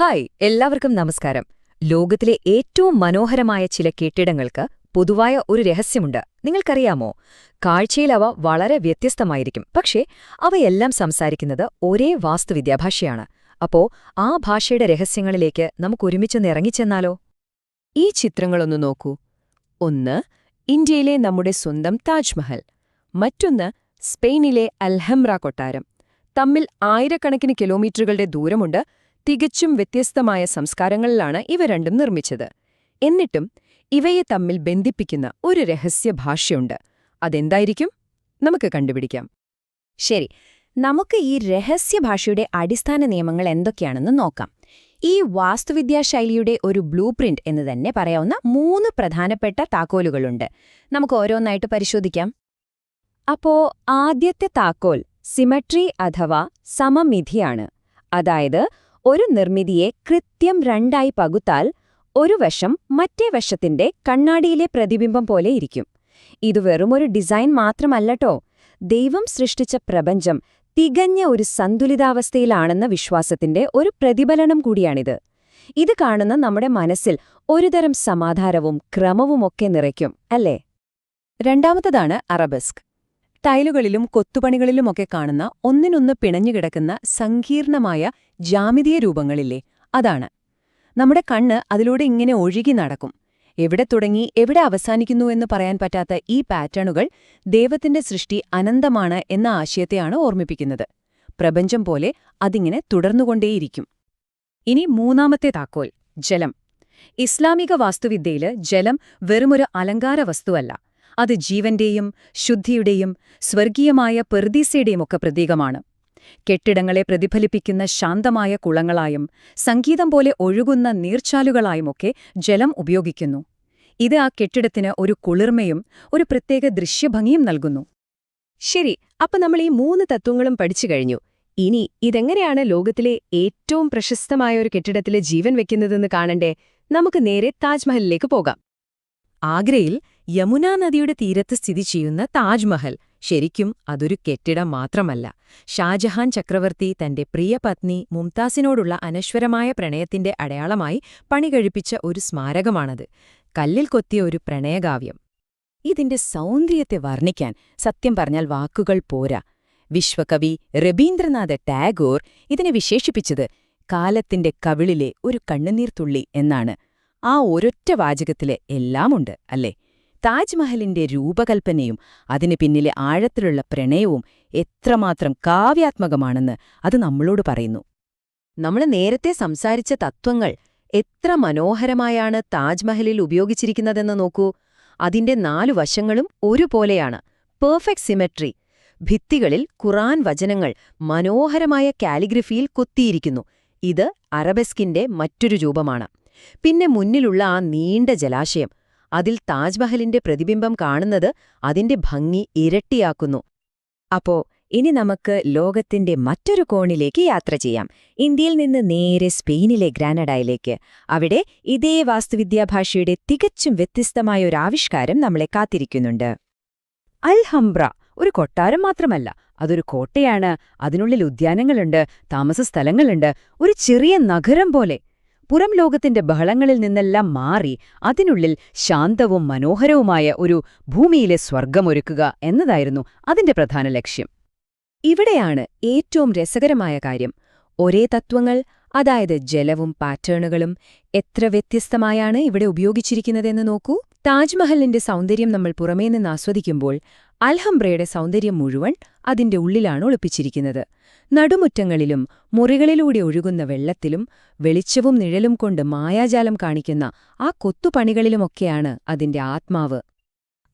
Hi എല്ലാവർക്കും നമസ്കാരം. ലോകത്തിലെ ഏറ്റവും മനോഹരമായ ചില കെട്ടിടങ്ങൾക്ക് പൊതുവായ ഒരു രഹസ്യമുണ്ട്. നിങ്ങൾക്കറിയാമോ? കാഴ്ചയിൽ അവ വളരെ വ്യത്യസ്തമായിരിക്കും. പക്ഷേ അവയെല്ലാം സംസാരിക്കുന്നത് ഒരേ വാസ്തുവിദ്യാഭാഷയാണ് അപ്പോ ആ ഭാഷയുടെ രഹസ്യങ്ങളിലേക്ക് നമുക്കൊരുമിച്ചൊന്ന് ഇറങ്ങിച്ചെന്നാലോ? ഈ ചിത്രങ്ങളൊന്ന് നോക്കൂ. ഒന്ന് ഇന്ത്യയിലെ നമ്മുടെ സ്വന്തം താജ്മഹൽ. മറ്റൊന്ന് സ്പെയിനിലെ അൽഹംറ കൊട്ടാരം. തമ്മിൽ ആയിരക്കണക്കിന് കിലോമീറ്ററുകളുടെ ദൂരമുണ്ട് തികച്ചും വ്യത്യസ്തമായ സംസ്കാരങ്ങളിലാണ് ഇവ രണ്ടും നിർമ്മിച്ചത്. എന്നിട്ടും ഇവയെ തമ്മിൽ ബന്ധിപ്പിക്കുന്ന ഒരു രഹസ്യ ഭാഷയുണ്ട്. അതെന്തായിരിക്കും? നമുക്ക് കണ്ടുപിടിക്കാം. ശരി നമുക്ക് ഈ രഹസ്യ ഭാഷയുടെ അടിസ്ഥാന നിയമങ്ങൾ എന്തൊക്കെയാണെന്ന് നോക്കാം. ഈ വാസ്തുവിദ്യാ ശൈലിയുടെ ഒരു ബ്ലൂ പ്രിന്റ് എന്ന് തന്നെ പറയാവുന്ന മൂന്ന് പ്രധാനപ്പെട്ട താക്കോലുകളുണ്ട്. നമുക്ക് ഓരോന്നായിട്ട് പരിശോധിക്കാം. അപ്പോ ആദ്യത്തെ താക്കോൽ സിമട്രി അഥവാ സമമിതിയാണ്. അതായത് ഒരു നിർമ്മിതിയെ കൃത്യം രണ്ടായി പകുത്താൽ ഒരു വശം മറ്റേ വശത്തിന്റെ കണ്ണാടിയിലെ പ്രതിബിംബം പോലെ ഇരിക്കും. ഇത് വെറുമൊരു ഡിസൈൻ മാത്രമല്ലട്ടോ. ദൈവം സൃഷ്ടിച്ച പ്രപഞ്ചം തികഞ്ഞ ഒരു സന്തുലിതാവസ്ഥയിലാണെന്ന വിശ്വാസത്തിന്റെ ഒരു പ്രതിഫലനം കൂടിയാണിത്. ഇത് കാണുന്ന നമ്മുടെ മനസ്സിൽ ഒരുതരം സമാധാനവും ക്രമവുമൊക്കെ നിറയ്ക്കും അല്ലേ? രണ്ടാമത്തതാണ് അറബസ്ക്. ടൈലുകളിലും കൊത്തുപണികളിലുമൊക്കെ കാണുന്ന ഒന്നിനൊന്ന് പിണഞ്ഞുകിടക്കുന്ന സങ്കീർണമായ ജാമിതീയ രൂപങ്ങളില്ലേ? അതാണ്. നമ്മുടെ കണ്ണ് അതിലൂടെ ഇങ്ങനെ ഒഴുകി നടക്കും. എവിടെ തുടങ്ങി എവിടെ അവസാനിക്കുന്നു എന്ന് പറയാൻ പറ്റാത്ത ഈ പാറ്റേണുകൾ ദൈവത്തിന്റെ സൃഷ്ടി അനന്തമാണ് എന്ന ആശയത്തെയാണ് ഓർമ്മിപ്പിക്കുന്നത്. പ്രപഞ്ചം പോലെ അതിങ്ങനെ തുടർന്നുകൊണ്ടേയിരിക്കും. ഇനി മൂന്നാമത്തെ താക്കോൽ ജലം. ഇസ്ലാമിക വാസ്തുവിദ്യയിൽ ജലം വെറുമൊരു അലങ്കാര വസ്തുവല്ല അത് ജീവന്റെയും ശുദ്ധിയുടെയും സ്വർഗീയമായ പെർദീസയുടെയും ഒക്കെ പ്രതീകമാണ്. കെട്ടിടങ്ങളെ പ്രതിഫലിപ്പിക്കുന്ന ശാന്തമായ കുളങ്ങളായും സംഗീതം പോലെ ഒഴുകുന്ന നീർച്ചാലുകളായുമൊക്കെ ജലം ഉപയോഗിക്കുന്നു. ഇത് ആ കെട്ടിടത്തിന് ഒരു കുളിർമയും ഒരു പ്രത്യേക ദൃശ്യഭംഗിയും നൽകുന്നു. ശരി അപ്പൊ നമ്മൾ ഈ മൂന്ന് തത്വങ്ങളും പഠിച്ചു കഴിഞ്ഞു. ഇനി ഇതെങ്ങനെയാണ് ലോകത്തിലെ ഏറ്റവും പ്രശസ്തമായ ഒരു കെട്ടിടത്തിലെ ജീവൻ വെക്കുന്നതെന്ന് കാണണ്ടേ? നമുക്ക് നേരെ താജ്മഹലിലേക്ക് പോകാം. ആഗ്രയിൽ യമുനാ നദിയുടെ തീരത്ത് സ്ഥിതി ചെയ്യുന്ന താജ്മഹൽ. ശരിക്കും അതൊരു കെട്ടിടം മാത്രമല്ല. ഷാജഹാൻ ചക്രവർത്തി തന്റെ പ്രിയ പത്നി മുംതാസിനോടുള്ള അനശ്വരമായ പ്രണയത്തിന്റെ അടയാളമായി പണികഴിപ്പിച്ച ഒരു സ്മാരകമാണത്. കല്ലിൽ കൊത്തിയ ഒരു പ്രണയകാവ്യം ഇതിന്റെ സൗന്ദര്യത്തെ വർണിക്കാൻ സത്യം പറഞ്ഞാൽ വാക്കുകൾ പോരാ. വിശ്വകവി രബീന്ദ്രനാഥ ടാഗോർ ഇതിനെ വിശേഷിപ്പിച്ചത് കാലത്തിന്റെ കവിളിലെ ഒരു കണ്ണുനീർത്തുള്ളി എന്നാണ്. ആ ഒരൊറ്റ വാചകത്തിലെ എല്ലാമുണ്ട് അല്ലേ? താജ്മഹലിന്റെ രൂപകൽപ്പനയും അതിന് പിന്നിലെ ആഴത്തിലുള്ള പ്രണയവും എത്രമാത്രം കാവ്യാത്മകമാണെന്ന് അത് നമ്മളോട് പറയുന്നു. നമ്മൾ നേരത്തെ സംസാരിച്ച തത്വങ്ങൾ എത്ര മനോഹരമായാണ് താജ്മഹലിൽ ഉപയോഗിച്ചിരിക്കുന്നതെന്ന് നോക്കൂ. അതിന്റെ നാലു വശങ്ങളും ഒരുപോലെയാണ്. Perfect symmetry. ഭിത്തികളിൽ ഖുറാൻ വചനങ്ങൾ മനോഹരമായ കാലിഗ്രഫിയിൽ കൊത്തിയിരിക്കുന്നു. ഇത് അറബെസ്കിന്റെ മറ്റൊരു രൂപമാണ്. പിന്നെ മുന്നിലുള്ള ആ നീണ്ട ജലാശയം. അതിൽ താജ്മഹലിന്റെ പ്രതിബിംബം കാണുന്നത് അതിന്റെ ഭംഗി ഇരട്ടിയാക്കുന്നു. അപ്പോ ഇനി നമുക്ക് ലോകത്തിന്റെ മറ്റൊരു കോണിലേക്ക് യാത്ര ചെയ്യാം. ഇന്ത്യയിൽ നിന്ന് നേരെ സ്പെയിനിലെ ഗ്രാനഡയിലേക്ക്. അവിടെ ഇതേ വാസ്തുവിദ്യാഭാഷയുടെ തികച്ചും വ്യത്യസ്തമായ ഒരു ആവിഷ്കാരം നമ്മളെ കാത്തിരിക്കുന്നുണ്ട്. അൽഹംബ്ര ഒരു കൊട്ടാരം മാത്രമല്ല അതൊരു കോട്ടയാണ്. അതിനുള്ളിൽ ഉദ്യാനങ്ങളുണ്ട് താമസ സ്ഥലങ്ങളുണ്ട് ഒരു ചെറിയ നഗരം പോലെ. പുറം ലോകത്തിന്റെ ബഹളങ്ങളിൽ നിന്നെല്ലാം മാറി അതിനുള്ളിൽ ശാന്തവും മനോഹരവുമായ ഒരു ഭൂമിയിലെ സ്വർഗമൊരുക്കുക എന്നതായിരുന്നു അതിന്റെ പ്രധാന ലക്ഷ്യം. ഇവിടെയാണ് ഏറ്റവും രസകരമായ കാര്യം. ഒരേ തത്വങ്ങൾ അതായത് ജലവും പാറ്റേണുകളും എത്ര വ്യത്യസ്തമായാണ് ഇവിടെ ഉപയോഗിച്ചിരിക്കുന്നതെന്ന് നോക്കൂ. താജ്മഹലിന്റെ സൗന്ദര്യം നമ്മൾ പുറമേ നിന്ന് ആസ്വദിക്കുമ്പോൾ അൽഹംബ്രയുടെ സൗന്ദര്യം മുഴുവൻ അതിന്റെ ഉള്ളിലാണ് ഒളിപ്പിച്ചിരിക്കുന്നത്. നടുമുറ്റങ്ങളിലും മുറികളിലൂടെ ഒഴുകുന്ന വെള്ളത്തിലും വെളിച്ചവും നിഴലും കൊണ്ട് മായാജാലം കാണിക്കുന്ന ആ കൊത്തുപണികളിലുമൊക്കെയാണ് അതിന്റെ ആത്മാവ്.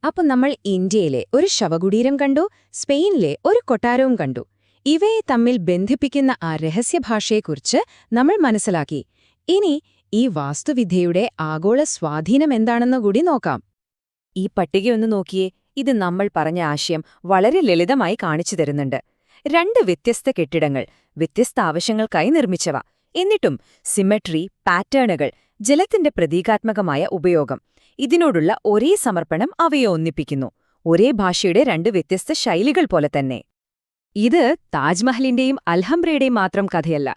അപ്പൊ നമ്മൾ ഇന്ത്യയിലെ ഒരു ശവകുടീരം കണ്ടു സ്പെയിനിലെ ഒരു കൊട്ടാരവും കണ്ടു. ഇവയെ തമ്മിൽ ബന്ധിപ്പിക്കുന്ന ആ രഹസ്യഭാഷയെക്കുറിച്ച് നമ്മൾ മനസ്സിലാക്കി. ഇനി ഈ വാസ്തുവിദ്യയുടെ ആഗോള സ്വാധീനം എന്താണെന്ന് കൂടി നോക്കാം. ഈ പട്ടികയൊന്ന് നോക്കിയേ ഇത് നമ്മൾ പറഞ്ഞ ആശയം വളരെ ലളിതമായി കാണിച്ചു തരുന്നുണ്ട്. രണ്ട് വ്യത്യസ്ത കെട്ടിടങ്ങൾ വ്യത്യസ്ത ആവശ്യങ്ങൾക്കായി നിർമ്മിച്ചവ. എന്നിട്ടും സിമെട്രി പാറ്റേണുകൾ ജലത്തിന്റെ പ്രതീകാത്മകമായ ഉപയോഗം. ഇതിനോടുള്ള ഒരേ സമർപ്പണം അവയെ ഒന്നിപ്പിക്കുന്നു. ഒരേ ഭാഷയുടെ രണ്ട് വ്യത്യസ്ത ശൈലികൾ പോലെ തന്നെ. ഇത് താജ്മഹലിന്റെയും അൽഹംബ്രയുടെയും മാത്രം കഥയല്ല.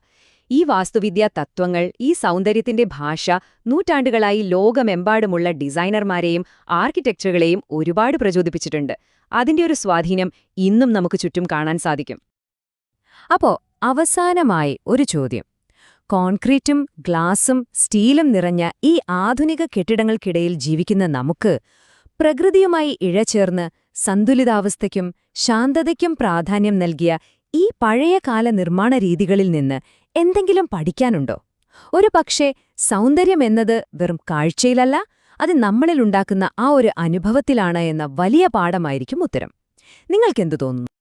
ഈ വാസ്തുവിദ്യാ തത്വങ്ങൾ ഈ സൗന്ദര്യത്തിന്റെ ഭാഷ നൂറ്റാണ്ടുകളായി ലോകമെമ്പാടുമുള്ള ഡിസൈനർമാരെയും ആർക്കിടെക്ചറുകളെയും ഒരുപാട് പ്രചോദിപ്പിച്ചിട്ടുണ്ട്. അതിന്റെ ഒരു സ്വാധീനം ഇന്നും നമുക്ക് ചുറ്റും കാണാൻ സാധിക്കും. അപ്പോ അവസാനമായി ഒരു ചോദ്യം. കോൺക്രീറ്റും ഗ്ലാസും സ്റ്റീലും നിറഞ്ഞ ഈ ആധുനിക കെട്ടിടങ്ങൾക്കിടയിൽ ജീവിക്കുന്ന നമുക്ക് പ്രകൃതിയുമായി ഇഴചേർന്ന് സന്തുലിതാവസ്ഥയ്ക്കും ശാന്തതയ്ക്കും പ്രാധാന്യം നൽകിയ ഈ പഴയകാല നിർമ്മാണ രീതികളിൽ നിന്ന് എന്തെങ്കിലും പഠിക്കാനുണ്ടോ? ഒരു പക്ഷേ സൗന്ദര്യമെന്നത് വെറും കാഴ്ചയിലല്ല അത് നമ്മളിലുണ്ടാക്കുന്ന ആ ഒരു അനുഭവത്തിലാണ് എന്ന വലിയ പാഠമായിരിക്കും ഉത്തരം. നിങ്ങൾക്കെന്തു തോന്നുന്നു?